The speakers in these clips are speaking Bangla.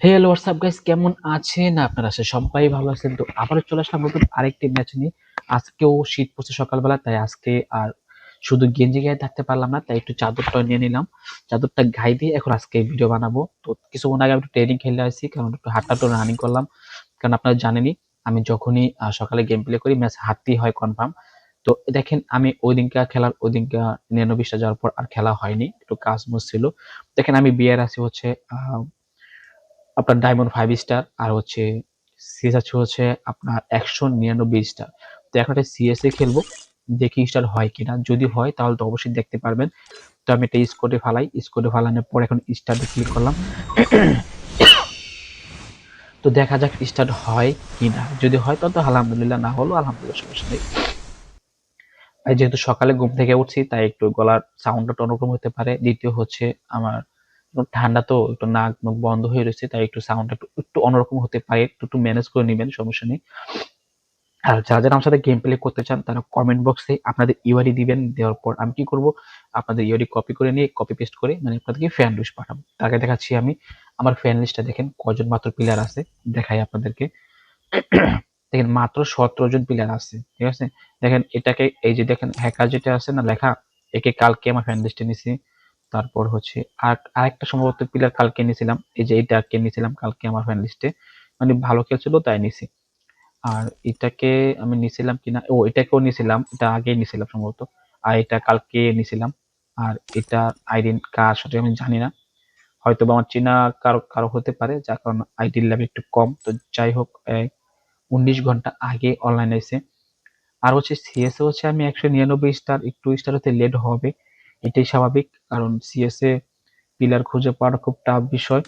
হ্যালো হোয়াটসঅ্যাপ গাইস কেমন আছেন? আপনারা সে সবাই ভালো আছেন। তো আবারও চলে আসলাম নতুন আরেকটি ম্যাচ নিয়ে। আজকেও শীত পড়ছে সকালবেলা, তাই আজকে আর শুধু গেঞ্জি গায়ে থাকতে পারলাম না, তাই একটু চাদরটা নিয়ে নিলাম। চাদরটা গায়ে দিয়ে এখন আজকে ভিডিও বানাবো। তো কিছুক্ষণ আগে আমি একটু ট্রেনিং খেলে আসছি, কারণ একটু হাঁটা তো রানিং করলাম। কারণ আপনারা জানেনই, আমি যখনই সকালে গেম প্লে করি ম্যাচ হারতেই হয় কনফার্ম তো দেখেন, আমি ওই দিনকার খেলার ওই দিনকা নিরানব্বইটা যাওয়ার পর আর খেলা হয়নি। একটু কাজ মুজ ছিল। দেখেন, আমি বিয়ার আছি হচ্ছে আপনার ডায়মন্ড ফাইভ স্টার আর হচ্ছে সিএস আছে হচ্ছে আপনার একশো নিরানব্বই স্টার তো এখন একটা সিএস এ খেলব, দেখি স্টার হয় কিনা। যদি হয়, তাহলে তো অবশ্যই দেখতে পারবেন। তো আমি একটা স্কোরে ফালাই। স্কোরে ফালানোর পর এখন স্টার্টে ক্লিক করলাম। তো দেখা যাক স্টার্ট হয় কিনা। যদি হয় তত আলহামদুলিল্লাহ না হলো। আলহামদুলিল্লাহ, সমস্যা নেই। যেহেতু সকালে ঘুম থেকে উঠছি, তাই একটু গলার সাউন্ডটা অন্যরকম হতে পারে। দ্বিতীয় হচ্ছে আমার ঠান্ডা তো একটু নাক মুখ বন্ধ হয়ে রয়েছে, তাই একটু সাউন্ড একটু একটু অন্যরকম হতে পারে। একটু একটু ম্যানেজ করে নেবেন, সমস্যা নেই। আর যারা যারা আমার সাথে গেম প্লে করতে চান, তারা কমেন্ট বক্সে আপনাদের ইউআইডি দিবেন। দেওয়ার পর আমি কি করব? আপনাদের ইউআইডি কপি করে নিয়ে কপি পেস্ট করে মানে আপনাদেরকে ফ্যান লিস্ট পাঠাবো। তাকে দেখাচ্ছি আমি আমার ফ্যান লিস্টটা দেখেন, কজন মাত্র প্লেয়ার আছে, দেখাই আপনাদেরকে। দেখেন, মাত্র সতেরো জন প্লেয়ার আছে, ঠিক আছে? দেখেন, এটাকে, এই যে দেখেন হ্যাকার যেটা আছে না, লেখা, একে কালকে আমার ফ্যান লিস্টে নিছি। তারপর হচ্ছে আর আরেকটা সম্ভবত প্লেয়ার কালকে নিয়েছিলাম এই যে এইটাকে নিয়েছিলাম কালকে আমার ফ্যান লিস্টে মানে ভালো খেলছিল তাই নিছি। আর এটাকে আমি নিছিলাম কিনা, ও এটাকেও নিয়েছিলাম এটা আগেই নিয়েছিলাম সম্ভবত। আর এটা কালকে নিয়েছিলাম আর এটা আইডি কার সাথে আমি জানি না। হয়তো বা আমার চেনা কারও কারও হতে পারে, যার কারণ আইডির লেভেল একটু কম। তো যাই হোক উনিশ ঘণ্টা আগে অনলাইন এসে। আর হচ্ছে সিএস এ হচ্ছে আমি একশো নিরানব্বই স্টার একটু স্টার হতে লেট হবে। এটাই স্বাভাবিক, কারণ সিএসএ পিলার খুঁজে পাওয়াটা খুব টাফ বিষয়।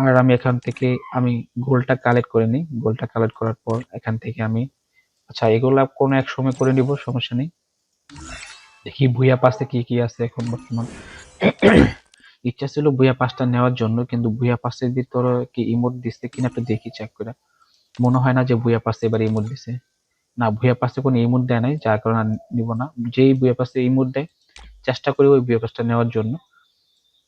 আর আমি এখান থেকে, আমি গোলটা কালেক্ট করে নিই। গোলটা কালেক্ট করার পর এখান থেকে আমি আচ্ছা এগুলো কোনো এক সময় করে নিব, সমস্যা নেই। দেখি ভুইয়া পাশে কি কি আছে এখন বর্তমান। ইচ্ছা ছিল ভুইয়া পাসটা নেওয়ার জন্য, কিন্তু ভুইয়া পাসের ভিতরে কি ইমোট দিচ্ছে কিনা একটু দেখি চেক করে। মনে হয় না যে ভুইয়া পাসে এবার ইমোট দিছে। না ভুইয়া পাসে কোনো ইমোট দেয় নাই, যার কারণে নিব না। যেই ভুইয়া পাসে ইমোট দেয় চেষ্টা করি ওই বিয়োগটা নেওয়ার জন্য।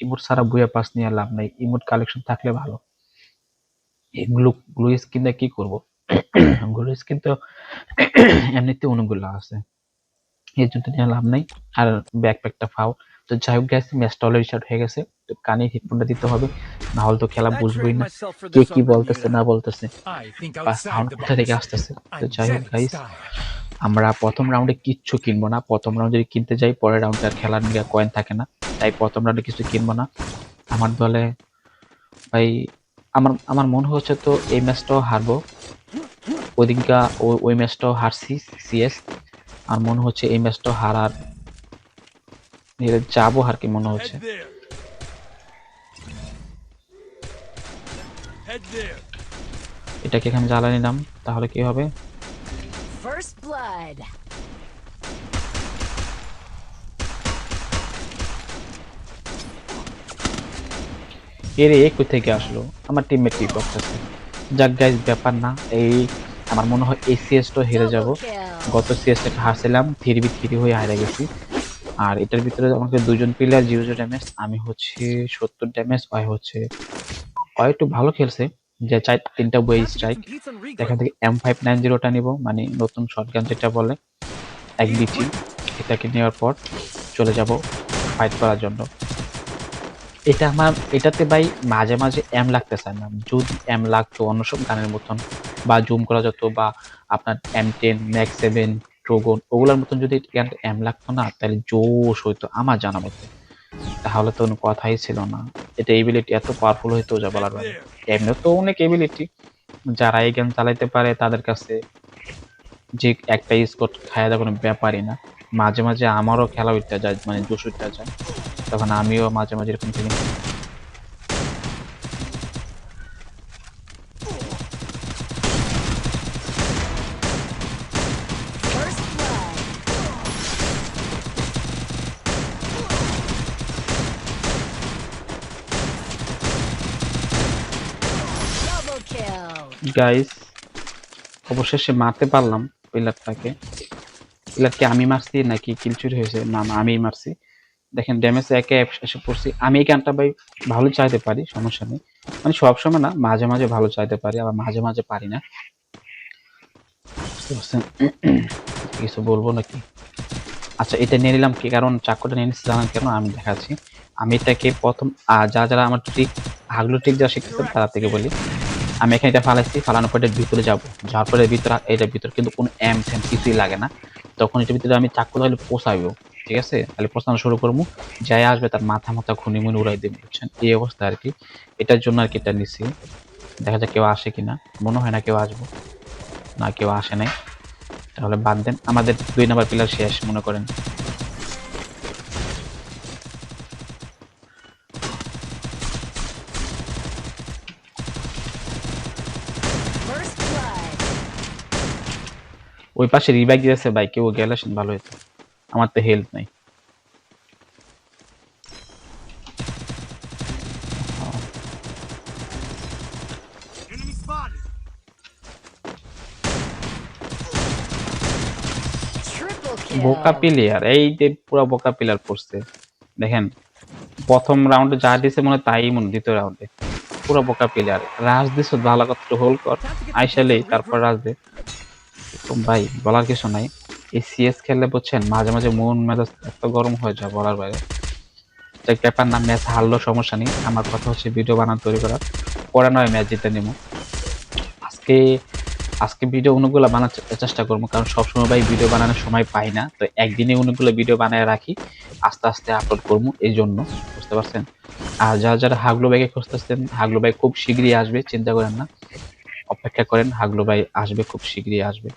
ইমোট সারা ভুইয়া পাস নিয়ে লাভ নাই, ইমোট কালেকশন থাকলে ভালো। এই গ্লু গ্লু স্কিন দিয়ে কি করব? গ্লু স্কিন তো এমনিতে অনেকগুলো আছে। এর জন্য নিয়ে লাভ নাই। আর ব্যাকপ্যাকটা ফাও। তো যাই হোক গেছে ম্যাচটা অলরেডি স্টার্ট হয়ে গেছে। কানে হেডফোনটা দিতে হবে না হলে তো খেলা বুঝবোই না। কে কি বলতেছে না বলতেছে। বা সাউন্ড কোথা থেকে আসতেছে? তো যাই হোক গাইস আমরা প্রথম রাউন্ডে কিচ্ছু কিনবো না। প্রথম রাউন্ড যদি কিনতে যাই পরের রাউন্ডে আর খেলার নিয়ে কয়েন থাকে না। তাই প্রথম রাউন্ডে কিছু কিনবো না। আমার দলে ভাই আমার আমার মনে হচ্ছে তো এই ম্যাচটাও হারবো। ওই দিনকা ওই ওই ম্যাচটাও হারছি সিএস আর মনে হচ্ছে এই ম্যাচটাও হারার যাব আর কি মনে হচ্ছে। এটাকে এখানে জ্বালা নিলাম তাহলে কি হবে. এর এ থেকে আসলো? আমার টিমমেট কি করতেছে? যাক গাইজ ব্যাপার না। এই আমার মনে হয় এই সিএসটা হেরে যাব. গত সিএসটাকে হারছিলাম থ্রি বি থ্রি হয়ে হারে গেছি। আর এটার ভিতরে আমাকে দুজন প্লেয়ার জিরো জিরো ড্যামেজ আমি হচ্ছে সত্তর ড্যামেজ হয় হচ্ছে একটু ভালো খেলছে। যে চাই তিনটা বই স্ট্রাইক এখান থেকে এম ফাইভ নাইন জিরোটা নিবো মানে নতুন শটগান যেটা বলে এক বিটি এটাকে নেওয়ার পর চলে যাব ফাইট করার জন্য। এটা আমার এটাতে ভাই মাঝে মাঝে এম লাগতেছে না। যদি এম লাগতো অন্য সব গানের মতন বা জুম করা যেত বা আপনার M ten max seven trogon ওগুলোর মতন যদি এম লাগতো না তাহলে জোশ হইতো আমার জানা মতে। তাহলে তো কোনো কথাই ছিল না। এটা এবিলিটি এত পাওয়ারফুল হইতো যা বলার এমনি তো অনেক এবিলিটি যারা এই গেম চালাইতে পারে তাদের কাছে যে একটা খাওয়া দাওয়া কোনো ব্যাপারই না। মাঝে মাঝে আমারও খেলা উঠতে যায় মানে জোশ উঠতে যায়। তখন আমিও মাঝে মাঝে এরকম খেলি। গাইস অবশেষে মারতে পারলাম পিলারটাকে। পিলারকে আমি মারছি নাকি কিলচুরি হয়েছে? না না, আমিই মারছি। দেখেন ড্যামেজে একে এসে পড়ছি। আমি এই গানটা ভাই ভালো চাইতে পারি, সমস্যা নেই। মানে সবসময় না, মাঝে মাঝে ভালো চাইতে পারি, আবার মাঝে মাঝে পারি না? কিছু বলব নাকি? আচ্ছা এটা নিয়ে নিলাম কি? কারণ চাকুটা নিয়ে নিচ্ছি, জানান কেন? আমি দেখাচ্ছি। আমি এটাকে প্রথম যা, যারা আমার ট্রিক হাগলো ট্রিক যা শিখতেছেন তারা থেকে বলি। আমি এখানে এটা ফালাইছি, ফালানোর পর ভিতরে যাব। যাওয়ার পরে ভিতরে, এটার ভিতরে কিন্তু কোনো এম ফ্যাম কিছুই লাগে না। তখন এটার ভিতরে আমি চাকু তাহলে পোষাইবো, ঠিক আছে? তাহলে পোষানো শুরু করব। যাই আসবে তার মাথা মাথা খুনি মুনি উড়াই দেবে, বুঝছেন? এই অবস্থা আর কি। এটার জন্য আর কি এটা নিচ্ছি দেখা যাক কেউ আসে কিনা। মনে হয় না কেউ আসব। না, কেউ আসে নাই। তাহলে বাদ দেন। আমাদের দুই নাম্বার প্লেয়ার শেষ, মনে করেন। ওই পাশে রিভাইভ দিয়েছে ভাই কেউ গেলে ভালো হতো আমার তো হেলথ নাই। বোকা প্লেয়ার এই যে পুরো বোকা প্লেয়ার পড়ছে দেখেন প্রথম রাউন্ডে যা দিছে মনে হয় তাই মনে হয় দ্বিতীয় রাউন্ডে পুরো বোকা প্লেয়ার রাজ দিছ ভালো কথা হোল কর। আইসালে তারপর রাজ দে। তো ভাই, বলার কিছু নাই। এই সিএস খেললে বুঝছেন, মাঝে মাঝে মন মেজাজ এত গরম হয়ে যায় বলার বাইরে। তাই ব্যাপার না, ম্যাচ হারলো, সমস্যা নেই। আমার কথা হচ্ছে ভিডিও বানানো, তৈরি করা পরে নয় ম্যাচ জিতে নিব। আজকে আজকে ভিডিও অনেকগুলো বানার চেষ্টা করব, কারণ সবসময় ভাই ভিডিও বানানোর সময় পাই না। তো একদিনে অনেকগুলো ভিডিও বানায় রাখি, আস্তে আস্তে আপলোড করব, এই জন্য, বুঝতে পারছেন? আর যারা যারা হাগলু ভাইকে খুঁজতেছেন, হাগলু ভাই খুব শীঘ্রই আসবে, চিন্তা করেন না। অপেক্ষা করেন হাগলু ভাই আসবে খুব শীঘ্রই আসবে।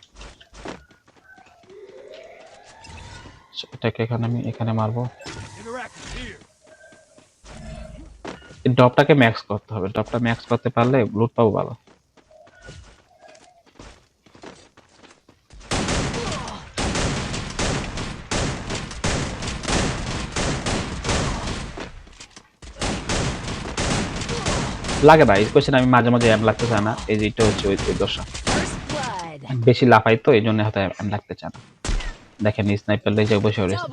এটাকে এখানে আমি এখানে মারবো। ড্রপটাকে ম্যাক্স করতে হবে। ডপটা ম্যাক্স করতে পারলে লুট পাবো ভালো। লাগে ভাই কোশ্চেন আমি মাঝে মাঝে এম লাগতে চায় না। এই যে এটা হচ্ছে ওই দশা। বেশি লাফাই তো এই জন্য হয়তো এম লাগতে চায় না। দেখেন স্নাইপার লেগে বসে রয়েছে।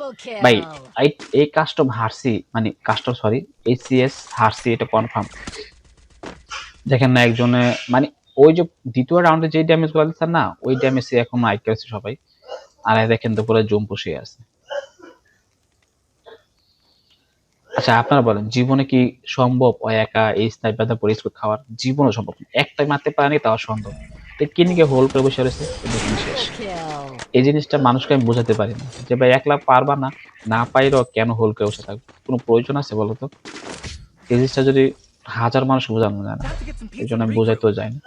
ভাই এই এই কাস্টম হারসি মানে কাস্টম সরি এসিএস হারসি এটা কনফার্ম দেখেন না একজনে মানে ওই যে দ্বিতীয় রাউন্ডে যে ড্যামেজগুলো দিচ্ছেন না ওই ড্যামেজে এখন আইকে আছে সবাই। আর দেখেন তো পুরো জুম পুষে আছে। আচ্ছা আপনারা বলেন, জীবনে কি সম্ভব ওই একা এই স্নাইপারটা পরিষ্কার খাওয়ার? জীবনও সম্ভব। একটাই মারতে পারেনি, তাও সম্ভব কিনিকে হোল করে বসে রয়েছে? শেষ। এই জিনিসটা মানুষকে আমি বোঝাতে পারি না যে, ভাই, একলা পারবা না না পাইলেও কেন হোল করে বসে থাকবে? কোনো প্রয়োজন আছে বলো তো? এই জিনিসটা যদি হাজার মানুষ বোঝানো যায় না, এই জন্য আমি বোঝাইতেও যাই না।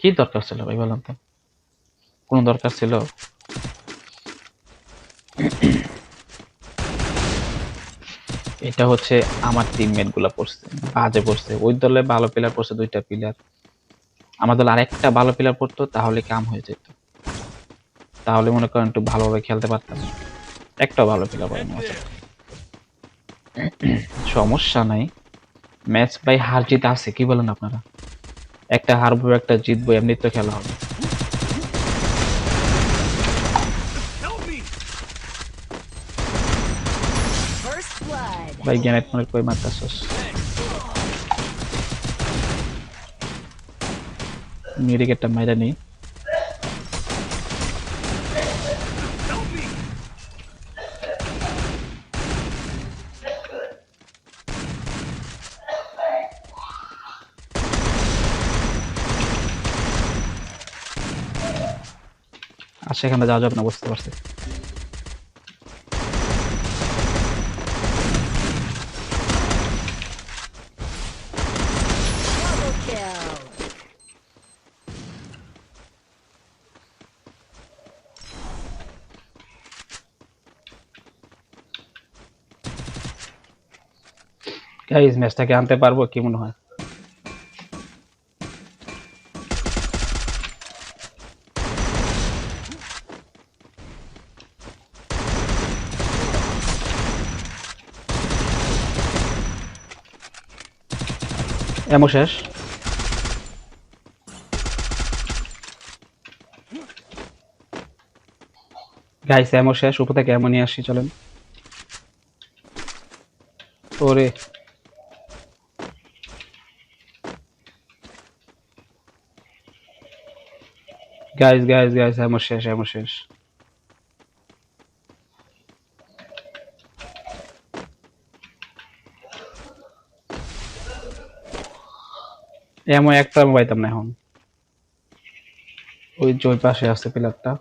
কি দরকার ছিল ভাই বললাম তো? কোন দরকার ছিল? এটা হচ্ছে আমার টিমমেটগুলা পড়ছে, বাজে পড়ছে। ওই দলে ভালো প্লেয়ার পড়ছে দুইটা প্লেয়ার আমার দলে আরেকটা ভালো প্লেয়ার পড়তো, তাহলে কাম হয়ে যেত। তাহলে মনে করেন একটু ভালোভাবে খেলতে পারতাম। একটা ভালো প্লেয়ার পড়ে না সমস্যা নাই। ম্যাচ ভাই হার জিত আছে, কি বলেন আপনারা? একটা হারবো, একটা জিতবো এমনি তো খেলা হবে। ভাই গ্যানেট মনে কই মারতাছস মেডিকেটটা মাইরা নেই Help me. আর সেখানে যাওয়া যাবে না বুঝতে পারছি গাইজ ম্যাচটাকে আনতে পারব, কি মনে হয়? এমন শেষ। গাইস এমন শেষ, উপর থেকে এমন নিয়ে আসি, চলেন। ওরে। গাইস গাইস গাইস আমার শেষ এমন শেষ এমন একটা পাইতাম না এখন। ওই জয় পাশে আছে পিলারটা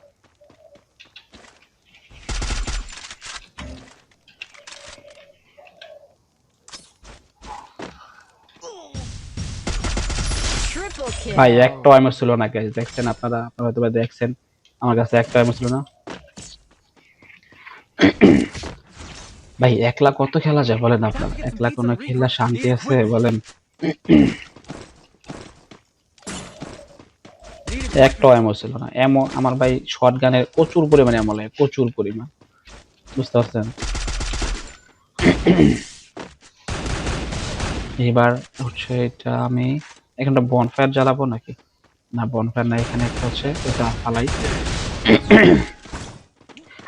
ভাই একটা এমন ছিল না গাইস দেখছেন আপনারা? আপনারা হয়তো দেখছেন। আমার কাছে একটা এমন ছিল না। ভাই, একলা কত খেলা যায় বলেন আপনারা? একলা কোনো খেলা শান্তি আছে বলেন। একটা এমন ছিল না। এমন আমার ভাই শর্ট গানের প্রচুর পরিমাণে এমন লাগে, প্রচুর পরিমাণ। বুঝতে পারছেন? এবার হচ্ছে এটা আমি এখানটা বনফায়ার জ্বালাবো নাকি? না বনফায়ার না, এখানে একটা হচ্ছে, এটা ফালাই।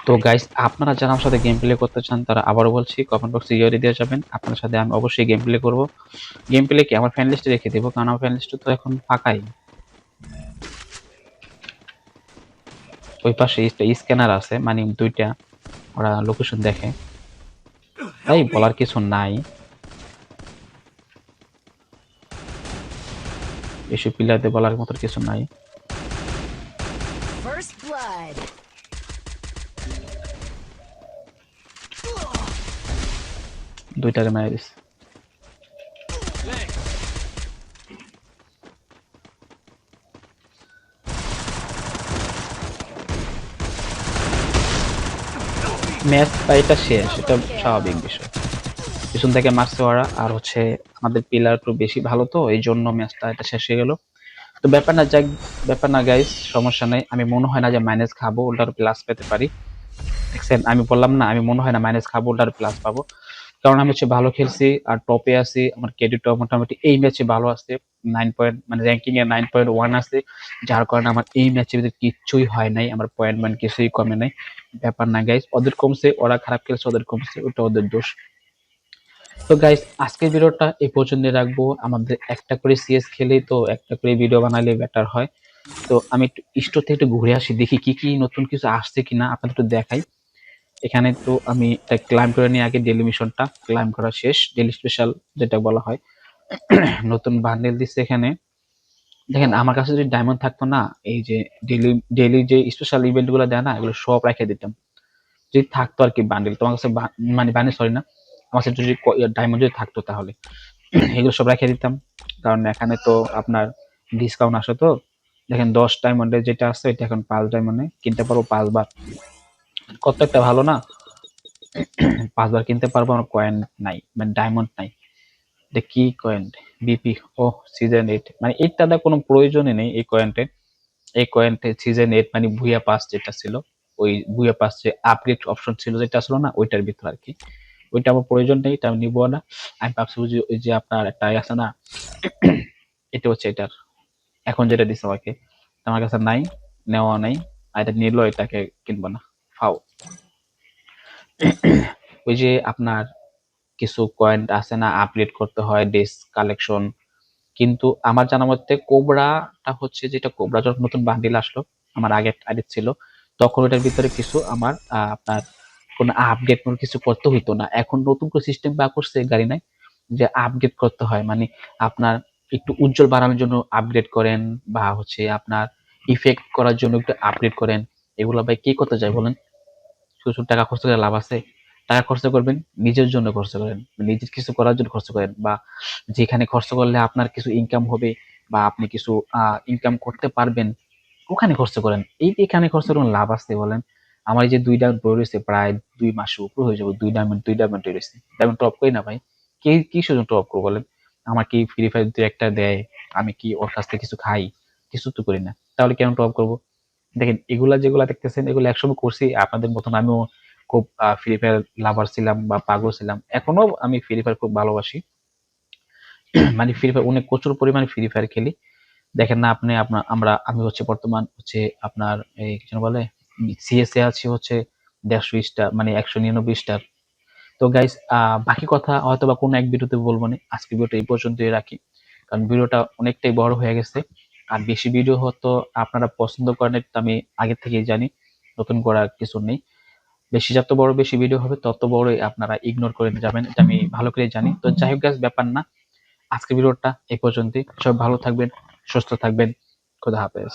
তো গাইস আপনারা যারা আমার সাথে গেম প্লে করতে চান, তারা আবারও বলছি কমেন্ট বক্সে ইয়ে দিয়ে যাবেন। আপনার সাথে আমি অবশ্যই গেম প্লে করব। গেম প্লে কি আমার ফ্যান লিস্টে রেখে দেবো, কারণ আমার ফ্যান লিস্টে তো এখন ফাঁকাই। ওই পাশে স্ক্যানার আছে মানে দুইটা, ওরা লোকেশন দেখে। তাই বলার কিছু নাই। এসব পিলারদের বলার মতো কিছু নাই. দুইটারে মেরে দিস ম্যাচ এটা শেষ এটা স্বাভাবিক বিষয়। পিছন থেকে মারছে ওরা, আর হচ্ছে আমাদের পিলার একটু বেশি ভালো তো, এই জন্য ম্যাচটা এটা শেষ হয়ে গেল। তো ব্যাপার না যাক, ব্যাপার না গাইস সমস্যা নেই। আমি মনে হয় না যে মাইনাস খাব ওটার প্লাস পেতে পারি। দেখছেন, আমি বললাম না, আমি মনে হয় না মাইনাস খাব ওটার প্লাস পাবো। কারণ আমি হচ্ছে ভালো খেলছি, আর টপে আছি, আমার ক্রেডিটটা মোটামুটি এই ম্যাচে ভালো আছে। নাইন পয়েন্ট মানে র্যাঙ্কিং এ নাইন পয়েন্ট ওয়ান আছে, যার কারণে আমার এই ম্যাচের ভিতরে কিচ্ছুই হয় নাই, আমার পয়েন্ট পয়েন্ট কিছুই কমে নাই। ব্যাপার না গাইস ওদের কমছে, ওরা খারাপ খেলছে, ওদের কমছে, ওটা ওদের দোষ। তো গাইস আজকের ভিডিওটা এই পর্যন্ত রাখব। আমাদের একটা করে সিএস খেলেই তো একটা করে ভিডিও বানালে বেটার হয়। তো আমি একটু স্টোর থেকে একটু ঘুরে আসি, দেখি কি কি নতুন কিছু আসছে কিনা আপনাদের একটু দেখাই। এখানে তো আমি ক্লাইম করে নিয়ে আগে ডেলি মিশনটা ক্লাইম করা শেষ। ডেলি স্পেশাল যেটা বলা হয়। নতুন বান্ডেল দিচ্ছে এখানে। দেখেন, আমার কাছে যদি ডায়মন্ড থাকতো না, এই যে ডেলি ডেলি যে স্পেশাল ইভেন্টগুলো দেয় না, এগুলো সব রেখে দিতাম। যদি থাকতো আর কি বান্ডেল তোমার কাছে মানে বান্ডেল সরি না আমার যদি ডায়মন্ড যদি থাকতো তাহলে। এগুলো সব রেখে দিতাম। কারণ এখানে তো আপনার ডিসকাউন্ট আসে তো। দেখেন দশ ডায়মন্ডের যেটা আছে, এটা এখন পাঁচ ডায়মন্ডে কিনতে পারব পাঁচবার। কত একটা ভালো না? পাঁচবার কিনতে পারব আমার কয়েন নাই মানে ডায়মন্ড নাই। এটা কি কয়েন বিপি ও সিজন এইট মানে এইটাতে কোনো প্রয়োজনই নেই এই কয়েনটে এই কয়েনটে সিজন এইট মানে ভুয়া পাস যেটা ছিল, ওই ভুয়া পাস যে আপগ্রেড অপশন ছিল যেটা ছিল না, ওইটার ভিতরে আর কি। ওইটা আমার প্রয়োজন নেই আমি নিবো না। আমি ভাবছি যে, ওই যে আপনার একটা আছে না, এটা হচ্ছে এটার। এখন যেটা দিছে আমাকে আমার কাছে নাই, নেওয়া নাই, আর এটা নিলো, এটাকে কিনবো না। ফাও। ওই যে আপনার কিছু কয়েন আছে না আপডেট করতে হয় ডেস্ক কালেকশন কিন্তু আমার জানা মতে কোবরাটা হচ্ছে যেটা কোবরা যখন নতুন বান্ডিল আসলো, আমার আগে আগে ছিল, তখন ওটার ভিতরে কিছু আমার আপনার কোনো আপডেট কোনো কিছু করতে হইতো না। এখন নতুন করে সিস্টেম বা করছে গাড়ি নাই, যে আপডেট করতে হয়। মানে আপনার একটু উজ্জ্বল বাড়ানোর জন্য আপগ্রেড করেন বা হচ্ছে আপনার ইফেক্ট করার জন্য একটু আপডেট করেন। এগুলো ভাই কি করতে চাই বলেন? শুধু টাকা খরচ করে লাভ আছে। টাকা খরচ করবেন, নিজের জন্য খরচ করেন। নিজের কিছু করার জন্য খরচ করেন বা যেখানে খরচ করলে আপনার কিছু ইনকাম হবে বা আপনি কিছু ইনকাম করতে পারবেন, ওখানে খরচ করেন। এই এখানে খরচ করে কোনো লাভ আছে বলেন। আমার এই যে দুই ডায়মন্ড বই রয়েছে, প্রায় দুই মাসের উপর হয়ে যাবে, দুই ডায়মন্ড দুই ডায়মন্ড রয়েছে। ডায়মন্ড টপ করি না ভাই। কে কি সেজন্য টপ করব বলেন? আমার কি ফ্রি ফায়ার দুই একটা দেয়, আমি কি ওর কাছ থেকে কিছু খাই? কিছু তো করি না। তাহলে কেন টপ করব? দেখেন, এগুলা যেগুলা দেখতেছেন, এগুলো একসময় করছি, আপনাদের মতন আমিও খুব ফ্রি ফায়ার লাভার ছিলাম বা পাগল ছিলাম। এখনও আমি ফ্রি ফায়ার খুব ভালোবাসি। মানে ফ্রি ফায়ার অনেক প্রচুর পরিমাণে ফ্রি ফায়ার খেলি। দেখেন না আপনি আপনার আমরা, আমি হচ্ছে বর্তমান হচ্ছে আপনার, এই কি যেন বলে? সিএসএ আছে হচ্ছে দেড়শো স্টার মানে একশো নিরানব্বই স্টার তো গাইস বাকি কথা হয়তো বা কোনো এক ভিডিওতে বলব না, আজকে ভিডিওটা এই পর্যন্তই রাখি। কারণ ভিডিওটা অনেকটাই বড় হয়ে গেছে। আর বেশি ভিডিও হয়তো আপনারা পছন্দ করেন এটা আমি আগে থেকেই জানি, নতুন করা কিছু নেই। বেশি যত বড় বেশি ভিডিও হবে, তত বড়ই আপনারা ইগনোর করে যাবেন, এটা আমি ভালো করে জানি। তো যাই হোক গাইস ব্যাপার না। আজকে ভিডিওটা এই পর্যন্তই। সব ভালো থাকবেন, সুস্থ থাকবেন। খোদা হাফেজ।